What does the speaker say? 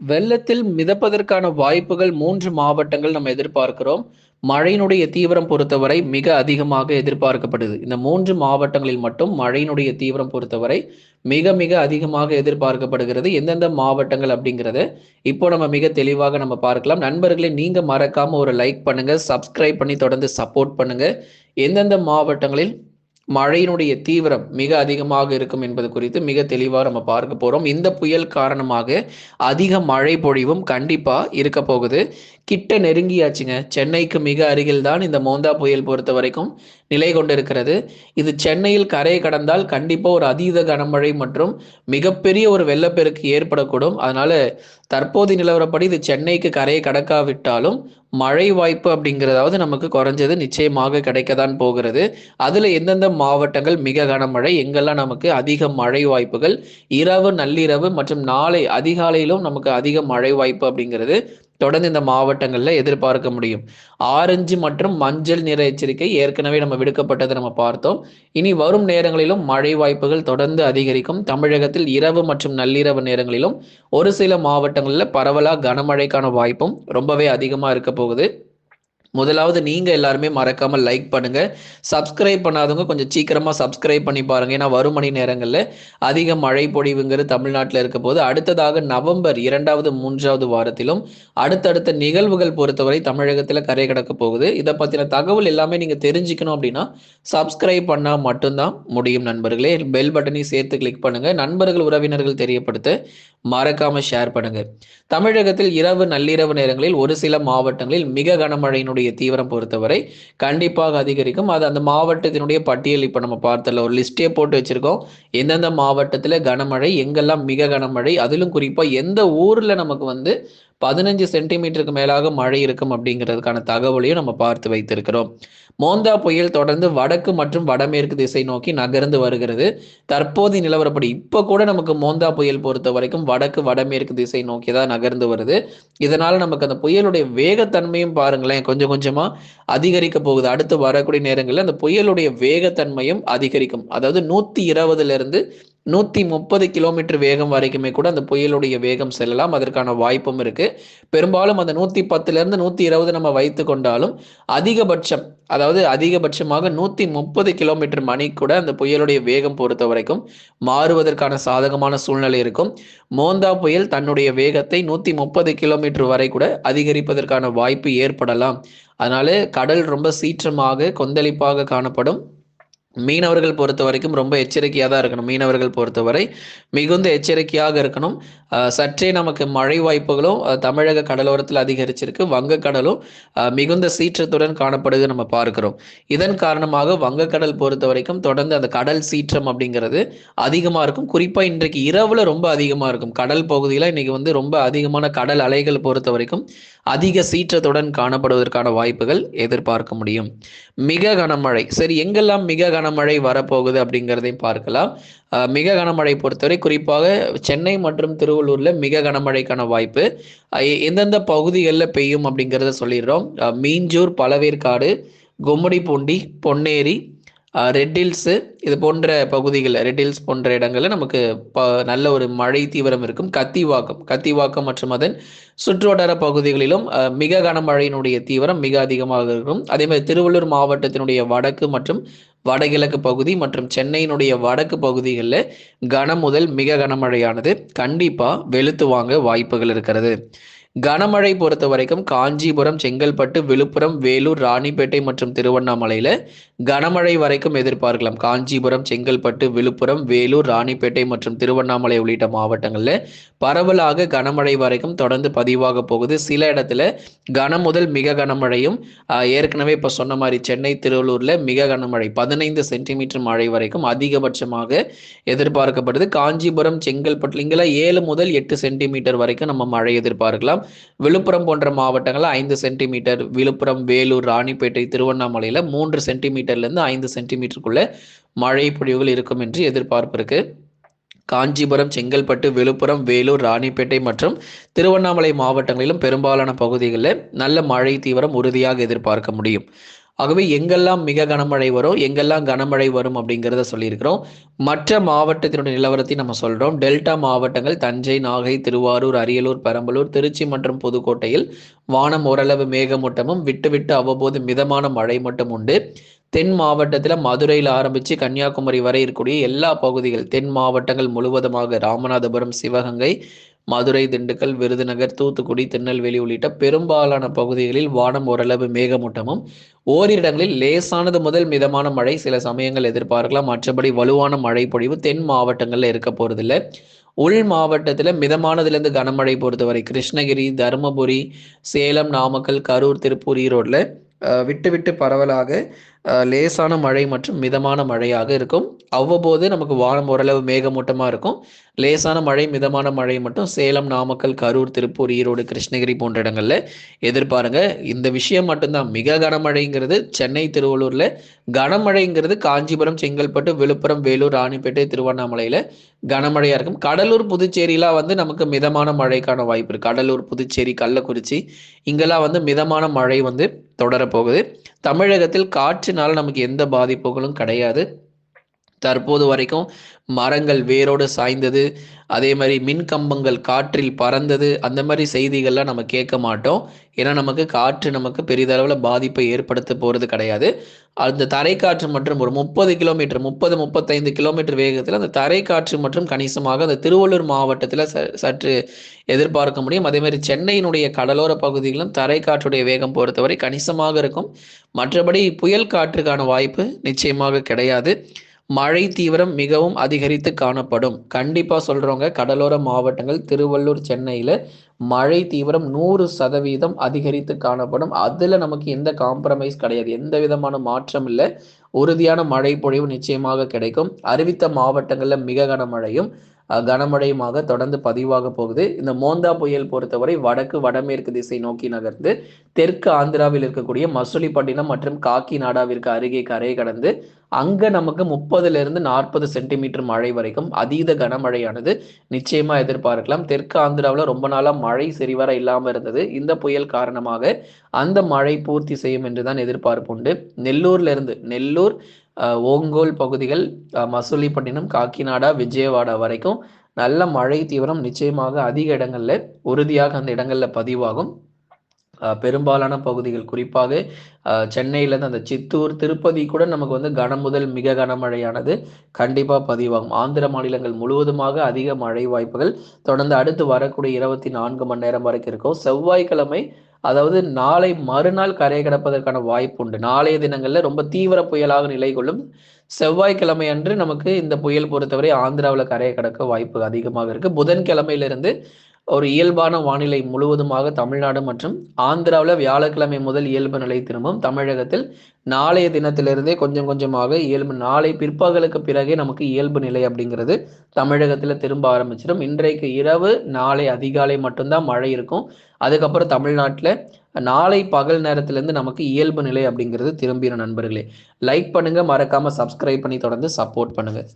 வெள்ளத்தில் மிதப்பதற்கான வாய்ப்புகள் மூன்று மாவட்டங்கள் நம்ம எதிர்பார்க்கிறோம். மழையினுடைய தீவிரம் பொறுத்தவரை மிக அதிகமாக எதிர்பார்க்கப்படுது. இந்த மூன்று மாவட்டங்களில் மட்டும் மழையினுடைய தீவிரம் பொறுத்தவரை மிக மிக அதிகமாக எதிர்பார்க்கப்படுகிறது. எந்தெந்த மாவட்டங்கள் அப்படிங்கிறத இப்போ நம்ம மிக தெளிவாக நம்ம பார்க்கலாம். நண்பர்களே நீங்க மறக்காம ஒரு லைக் பண்ணுங்க சப்ஸ்கிரைப் பண்ணி தொடர்ந்து சப்போர்ட் பண்ணுங்க. எந்தெந்த மாவட்டங்களில் மழையினுடைய தீவிரம் மிக அதிகமாக இருக்கும் என்பது குறித்து மிக தெளிவாக நம்ம பார்க்க போறோம். இந்த புயல் காரணமாக அதிக மழை பொழிவும் கண்டிப்பா இருக்க போகுது. கிட்ட நெருங்கியாச்சுங்க. சென்னைக்கு மிக அருகில் தான் இந்த மோந்தா புயல் பொறுத்த வரைக்கும் நிலை கொண்டிருக்கிறது. இது சென்னையில் கரை கடந்தால் கண்டிப்பா ஒரு அதீத கனமழை மற்றும் மிகப்பெரிய ஒரு வெள்ளப்பெருக்கு ஏற்படக்கூடும். அதனால தற்போது நிலவரப்படி இது சென்னைக்கு கரையை கடக்காவிட்டாலும் மழை வாய்ப்பு அப்படிங்கிறதாவது நமக்கு குறைஞ்சது நிச்சயமாக கிடைக்கத்தான் போகிறது. அதுல எந்தெந்த மாவட்டங்கள் மிக கனமழை எங்கெல்லாம் நமக்கு அதிக மழை வாய்ப்புகள்? இரவு நள்ளிரவு மற்றும் நாளை அதிகாலையிலும் நமக்கு அதிக மழை வாய்ப்பு அப்படிங்கிறது தொடர்ந்து இந்த மாவட்டங்களில் எதிர்பார்க்க முடியும். ஆரஞ்சு மற்றும் மஞ்சள் நிற எச்சரிக்கை ஏற்கனவே நம்ம விடுக்கப்பட்டதை நம்ம பார்த்தோம். இனி வரும் நேரங்களிலும் மழை வாய்ப்புகள் தொடர்ந்து அதிகரிக்கும். தமிழகத்தில் இரவு மற்றும் நள்ளிரவு நேரங்களிலும் ஒரு சில மாவட்டங்களில் பரவலாக கனமழைக்கான வாய்ப்பும் ரொம்பவே அதிகமாக இருக்க போகுது. முதலாவது நீங்க எல்லாருமே மறக்காம லைக் பண்ணுங்க. சப்ஸ்கிரைப் பண்ணாதவங்க கொஞ்சம் சீக்கிரமா சப்ஸ்கிரைப் பண்ணி பாருங்க. ஏன்னா வரும் மணி நேரங்களில் அதிக மழை பொழிவுங்கிறது தமிழ்நாட்டில் இருக்க போது அடுத்ததாக நவம்பர் இரண்டாவது மூன்றாவது வாரத்திலும் அடுத்தடுத்த நிகழ்வுகள் பொறுத்தவரை தமிழகத்தில் கரை கிடக்க போகுது. இதை பத்தின தகவல் எல்லாமே நீங்க தெரிஞ்சுக்கணும் அப்படின்னா சப்ஸ்கிரைப் பண்ணா மட்டும்தான் முடியும் நண்பர்களே. பெல் பட்டனையும் சேர்த்து கிளிக் பண்ணுங்க. நண்பர்கள் உறவினர்கள் தெரியப்படுத்த மறக்காம ஷேர் பண்ணுங்க. தமிழகத்தில் இரவு நள்ளிரவு நேரங்களில் ஒரு சில மாவட்டங்களில் மிக கனமழையினுடைய தீவிரம் பொறுத்தவரை கண்டிப்பாக அதிகரிக்கும். அது அந்த மாவட்டத்தினுடைய பட்டியல் இப்போ நம்ம பார்த்தல. ஒரு லிஸ்டே போட்டு வச்சிருக்கோம். எந்தெந்த மாவட்டத்தில் கனமழை எங்கெல்லாம் மிக கனமழை அதிலும் குறிப்பாக எந்த ஊரில் நமக்கு வந்து பதினஞ்சு சென்டிமீட்டருக்கு மேலாக மழை இருக்கும் அப்படிங்கிறதுக்கான தகவலையும் நம்ம பார்த்து வைத்திருக்கிறோம். மோந்தா புயல் தொடர்ந்து வடக்கு மற்றும் வடமேற்கு திசை நோக்கி நகர்ந்து வருகிறது. தற்போது நிலவரப்படி இப்போ கூட நமக்கு மோந்தா புயல் பொறுத்த வரைக்கும் வடக்கு வடமேற்கு திசை நோக்கி தான் நகர்ந்து வருது. இதனால நமக்கு அந்த புயலுடைய வேகத்தன்மையும் பாருங்களேன் கொஞ்சம் கொஞ்சமா அதிகரிக்க போகுது. அடுத்து வரக்கூடிய நேரங்களில் அந்த புயலுடைய வேகத்தன்மையும் அதிகரிக்கும். அதாவது நூத்தி இருபதுல இருந்து நூற்றி முப்பது கிலோமீட்டர் வேகம் வரைக்குமே கூட அந்த புயலுடைய வேகம் செல்லலாம். அதற்கான வாய்ப்பும் இருக்குது பெரும்பாலும் அந்த நூற்றி பத்துலேருந்து நூற்றி இருபது நம்ம வைத்து கொண்டாலும் அதிகபட்சம் அதாவது அதிகபட்சமாக நூற்றி முப்பது கிலோமீட்டர் மணி கூட அந்த புயலுடைய வேகம் பொறுத்த வரைக்கும் மாறுவதற்கான சாதகமான சூழ்நிலை இருக்கும். மோந்தா புயல் தன்னுடைய வேகத்தை நூற்றி முப்பது கிலோமீட்டர் வரை கூட அதிகரிப்பதற்கான வாய்ப்பு ஏற்படலாம். அதனால கடல் ரொம்ப சீற்றமாக கொந்தளிப்பாக காணப்படும். மீனவர்கள் பொறுத்த வரைக்கும் ரொம்ப எச்சரிக்கையாக தான் இருக்கணும். மீனவர்கள் பொறுத்தவரை மிகுந்த எச்சரிக்கையாக இருக்கணும். சற்றே நமக்கு மழை வாய்ப்புகளும் தமிழக கடலோரத்தில் அதிகரிச்சிருக்கு. வங்கக்கடலும் மிகுந்த சீற்றத்துடன் காணப்படுது நம்ம பார்க்கிறோம். இதன் காரணமாக வங்கக்கடல் பொறுத்த வரைக்கும் தொடர்ந்து அந்த கடல் சீற்றம் அப்படிங்கிறது அதிகமாக இருக்கும். குறிப்பாக இன்றைக்கு இரவில் ரொம்ப அதிகமாக இருக்கும். கடல் பகுதியில் இன்னைக்கு வந்து ரொம்ப அதிகமான கடல் அலைகள் பொறுத்த வரைக்கும் அதிக சீற்றத்துடன் காணப்படுவதற்கான வாய்ப்புகள் எதிர்பார்க்க முடியும். மிக கனமழை. சரி எங்கெல்லாம் மிக கனமழை வரப்போகுது அப்படிங்கிறதையும் பார்க்கலாம். மிக கனமழை பொறுத்தவரை குறிப்பாக சென்னை மற்றும் திருவள்ளூர்ல மிக கனமழைக்கான வாய்ப்பு. எந்தெந்த பகுதிகளில் பெய்யும் அப்படிங்கிறத சொல்லிடுறோம். மீஞ்சூர் பழவேற்காடு கும்மிடிப்பூண்டி பொன்னேரி ரெட் ஹில்ஸு இது போன்ற பகுதிகளில் ரெட் ஹில்ஸ் போன்ற இடங்களில் நமக்கு ப நல்ல ஒரு மழை தீவிரம் இருக்கும். கத்திவாக்கம் கத்திவாக்கம் மற்றும் அதன் சுற்றுவட்டார பகுதிகளிலும் மிக கனமழையினுடைய தீவிரம் மிக அதிகமாக இருக்கும். அதே மாதிரி திருவள்ளூர் மாவட்டத்தினுடைய வடக்கு மற்றும் வடகிழக்கு பகுதி மற்றும் சென்னையினுடைய வடக்கு பகுதிகளில் கன முதல் மிக கனமழையானது. கண்டிப்பாக வெளுத்து வாங்க வாய்ப்புகள் இருக்கிறது. கனமழை பொறுத்த வரைக்கும் காஞ்சிபுரம் செங்கல்பட்டு விழுப்புரம் வேலூர் ராணிப்பேட்டை மற்றும் திருவண்ணாமலையில கனமழை வரைக்கும் எதிர்பார்க்கலாம். காஞ்சிபுரம் செங்கல்பட்டு விழுப்புரம் வேலூர் ராணிப்பேட்டை மற்றும் திருவண்ணாமலை உள்ளிட்ட மாவட்டங்களில் பரவலாக கனமழை வரைக்கும் தொடர்ந்து பதிவாக போகுது. சில இடத்துல கனம் முதல் மிக கனமழையும் ஏற்கனவே இப்போ சொன்ன மாதிரி சென்னை திருவள்ளூர்ல மிக கனமழை பதினைந்து சென்டிமீட்டர் மழை வரைக்கும் அதிகபட்சமாக எதிர்பார்க்கப்படுது. காஞ்சிபுரம் செங்கல்பட்டு இங்கெல்லாம் ஏழு முதல் எட்டு சென்டிமீட்டர் வரைக்கும் நம்ம மழை எதிர்பார்க்கலாம். விழுப்புரம் போன்ற மாவட்டங்களில் ஐந்து சென்டிமீட்டர் விழுப்புரம் வேலூர் ராணிப்பேட்டை திருவண்ணாமலையில் மூன்று சென்டிமீட்டர்லேருந்து ஐந்து சென்டிமீட்டருக்குள்ள மழை பொழிவுகள் இருக்கும் என்று எதிர்பார்ப்பு இருக்கு. காஞ்சிபுரம் செங்கல்பட்டு விழுப்புரம் வேலூர் ராணிப்பேட்டை மற்றும் திருவண்ணாமலை மாவட்டங்களிலும் பெரும்பாலான பகுதிகளில் நல்ல மழை தீவிரம் உறுதியாக எதிர்பார்க்க முடியும். ஆகவே எங்கெல்லாம் மிக கனமழை வரும் எங்கெல்லாம் கனமழை வரும் அப்படிங்கிறத சொல்லியிருக்கிறோம். மற்ற மாவட்டத்தினுடைய நிலவரத்தை நம்ம சொல்றோம். டெல்டா மாவட்டங்கள் தஞ்சை நாகை திருவாரூர் அரியலூர் பெரம்பலூர் திருச்சி மற்றும் புதுக்கோட்டையில் வானம் ஓரளவு மேகமூட்டமும் விட்டு விட்டு அவ்வப்போது மிதமான மழை மட்டும் உண்டு. தென் மாவட்டத்தில் மதுரையில் ஆரம்பித்து கன்னியாகுமரி வரை இருக்கக்கூடிய எல்லா பகுதிகள் தென் மாவட்டங்கள் முழுவதுமாக ராமநாதபுரம் சிவகங்கை மதுரை திண்டுக்கல் விருதுநகர் தூத்துக்குடி திருநெல்வேலி உள்ளிட்ட பெரும்பாலான பகுதிகளில் வானம் ஓரளவு மேகமூட்டமும் ஓரிடங்களில் லேசானது முதல் மிதமான மழை சில சமயங்கள் எதிர்பார்க்கலாம். மற்றபடி வலுவான மழை பொழிவு தென் மாவட்டங்களில் இருக்க போறதில்லை. உள் மாவட்டத்தில் மிதமானதுலேருந்து கனமழை பொறுத்தவரை கிருஷ்ணகிரி தருமபுரி சேலம் நாமக்கல் கரூர் திருப்பூர் ஈரோடில் விட்டு விட்டு பரவலாக லேசான மழை மற்றும் மிதமான மழையாக இருக்கும். அவ்வப்போது நமக்கு வானம் ஓரளவு மேகமூட்டமாக இருக்கும். லேசான மழை மிதமான மழை மட்டும் சேலம் நாமக்கல் கரூர் திருப்பூர் ஈரோடு கிருஷ்ணகிரி போன்ற இடங்களில் எதிர்பாருங்க. இந்த விஷயம் மட்டும்தான். மிக கனமழைங்கிறது சென்னை திருவள்ளூரில். கனமழைங்கிறது காஞ்சிபுரம் செங்கல்பட்டு விழுப்புரம் வேலூர் ராணிப்பேட்டை திருவண்ணாமலையில் கனமழையாக இருக்கும். கடலூர் புதுச்சேரிலாம் வந்து நமக்கு மிதமான மழைக்கான வாய்ப்பு இருக்குது கடலூர் புதுச்சேரி கள்ளக்குறிச்சி இங்கெல்லாம் வந்து மிதமான மழை வந்து தொடரப்போகுது. தமிழகத்தில் காற்றினால் நமக்கு எந்த பாதிப்புகளும் கிடையாது. தற்போது வரைக்கும் மரங்கள் வேரோடு சாய்ந்தது. அதே மாதிரி மின் கம்பங்கள் காற்றில் பறந்தது. அந்த மாதிரி செய்திகள்லாம் நம்ம கேட்க மாட்டோம். ஏன்னா நமக்கு காற்று நமக்கு பெரிதளவில் பாதிப்பை ஏற்படுத்த போகிறது கிடையாது. அந்த தரைக்காற்று மற்றும் ஒரு முப்பது கிலோமீட்டர் முப்பது முப்பத்தைந்து கிலோமீட்டர் வேகத்தில் அந்த தரைக்காற்று மற்றும் கணிசமாக அந்த திருவள்ளூர் மாவட்டத்தில் ச சற்று எதிர்பார்க்க முடியும். அதே மாதிரி சென்னையினுடைய கடலோர பகுதிகளிலும் தரைக்காற்றுடைய வேகம் பொறுத்தவரை கணிசமாக இருக்கும். மற்றபடி புயல் காற்றுக்கான வாய்ப்பு நிச்சயமாக கிடையாது. மழை தீவிரம் மிகவும் அதிகரித்து காணப்படும். கண்டிப்பாக சொல்கிறவங்க கடலோர மாவட்டங்கள் திருவள்ளூர் சென்னையில் மழை தீவிரம் நூறு சதவீதம் அதிகரித்து காணப்படும். அதில் நமக்கு எந்த காம்ப்ரமைஸ் கிடையாது. எந்த விதமான மாற்றம் இல்லை. உறுதியான மழை பொழிவு நிச்சயமாக கிடைக்கும். அறிவித்த மாவட்டங்களில் மிக கனமழையும் கனமழையுமாக தொடர்ந்து பதிவாக போகுது. இந்த மோந்தா புயல் பொறுத்தவரை வடக்கு வடமேற்கு திசை நோக்கி நகர்ந்து தெற்கு ஆந்திராவில் இருக்கக்கூடிய மசுலிப்பட்டினம் மற்றும் காக்கிநாடாவிற்கு அருகே கரை கடந்து அங்க நமக்கு முப்பதுல இருந்து நாற்பது சென்டிமீட்டர் மழை வரைக்கும் அதீத கனமழையானது நிச்சயமா எதிர்பார்க்கலாம். தெற்கு ஆந்திராவில் ரொம்ப நாளா மழை சரிவர இல்லாம இருந்தது. இந்த புயல் காரணமாக அந்த மழை பூர்த்தி செய்யும் என்றுதான் எதிர்பார்ப்பு உண்டு. நெல்லூர்ல இருந்து நெல்லூர் ஓங்கோல் பகுதிகள் மசூலிப்பட்டினம் காக்கிநாடா விஜயவாடா வரைக்கும் நல்ல மழை தீவிரம் நிச்சயமாக அதிக இடங்களில் உறுதியாக அந்த இடங்களில் பதிவாகும். பெரும்பாலான பகுதிகள் குறிப்பாக சென்னையிலேருந்து அந்த சித்தூர் திருப்பதி கூட நமக்கு வந்து கனம் முதல் மிக கனமழையானது கண்டிப்பாக பதிவாகும். ஆந்திர மாநிலங்கள் முழுவதுமாக அதிக மழை வாய்ப்புகள். தொடர்ந்து அடுத்து வரக்கூடிய இருபத்தி நான்கு மணி நேரம் வரைக்கும் இருக்கும். செவ்வாய்க்கிழமை அதாவது நாளை மறுநாள் கரையை கிடப்பதற்கான வாய்ப்பு உண்டு. நாளைய தினங்களில் ரொம்ப தீவிர புயலாக நிலை கொள்ளும் செவ்வாய்க்கிழமை அன்று நமக்கு இந்த புயல் பொறுத்தவரை ஆந்திராவில் கரையை கடக்க வாய்ப்பு அதிகமாக இருக்கு. புதன்கிழமையிலிருந்து ஒரு இயல்பான வானிலை முழுவதுமாக தமிழ்நாடு மற்றும் ஆந்திராவில் வியாழக்கிழமை முதல் இயல்பு நிலை திரும்பும். தமிழகத்தில் நாளைய தினத்திலிருந்தே கொஞ்சம் கொஞ்சமாக இயல்பு நாளை பிற்பகலுக்கு பிறகே நமக்கு இயல்பு நிலை அப்படிங்கிறது தமிழகத்தில் திரும்ப ஆரம்பிச்சிடும் இன்றைக்கு இரவு நாளை அதிகாலை மட்டும்தான் மழை இருக்கும். அதுக்கப்புறம் தமிழ்நாட்டில் நாளை பகல் நேரத்திலேருந்து நமக்கு இயல்பு நிலை அப்படிங்கிறது திரும்பிடும் நண்பர்களே. லைக் பண்ணுங்கள் மறக்காமல் சப்ஸ்கிரைப் பண்ணி தொடர்ந்து சப்போர்ட் பண்ணுங்கள்